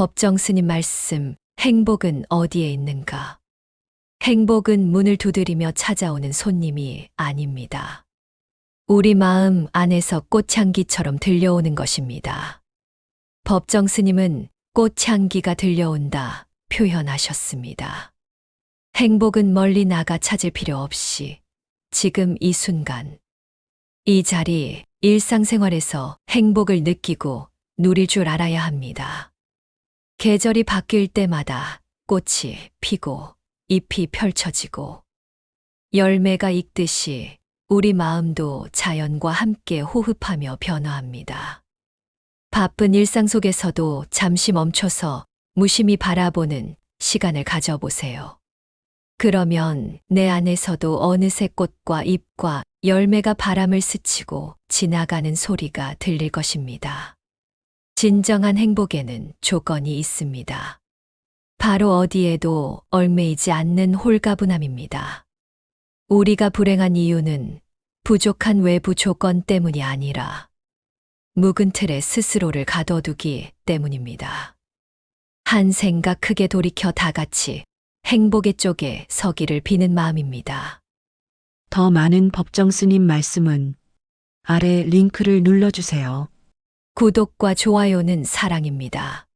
법정 스님 말씀, 행복은 어디에 있는가? 행복은 문을 두드리며 찾아오는 손님이 아닙니다. 우리 마음 안에서 꽃향기처럼 들려오는 것입니다. 법정 스님은 꽃향기가 들려온다 표현하셨습니다. 행복은 멀리 나가 찾을 필요 없이 지금 이 순간, 이 자리, 일상생활에서 행복을 느끼고 누릴 줄 알아야 합니다. 계절이 바뀔 때마다 꽃이 피고 잎이 펼쳐지고 열매가 익듯이 우리 마음도 자연과 함께 호흡하며 변화합니다. 바쁜 일상 속에서도 잠시 멈춰서 무심히 바라보는 시간을 가져보세요. 그러면 내 안에서도 어느새 꽃과 잎과 열매가 바람을 스치고 지나가는 소리가 들릴 것입니다. 진정한 행복에는 조건이 있습니다. 바로 어디에도 얽매이지 않는 홀가분함입니다. 우리가 불행한 이유는 부족한 외부 조건 때문이 아니라 묵은 틀에 스스로를 가둬두기 때문입니다. 한 생각 크게 돌이켜 다 같이 행복의 쪽에 서기를 비는 마음입니다. 더 많은 법정 스님 말씀은 아래 링크를 눌러주세요. 구독과 좋아요는 사랑입니다.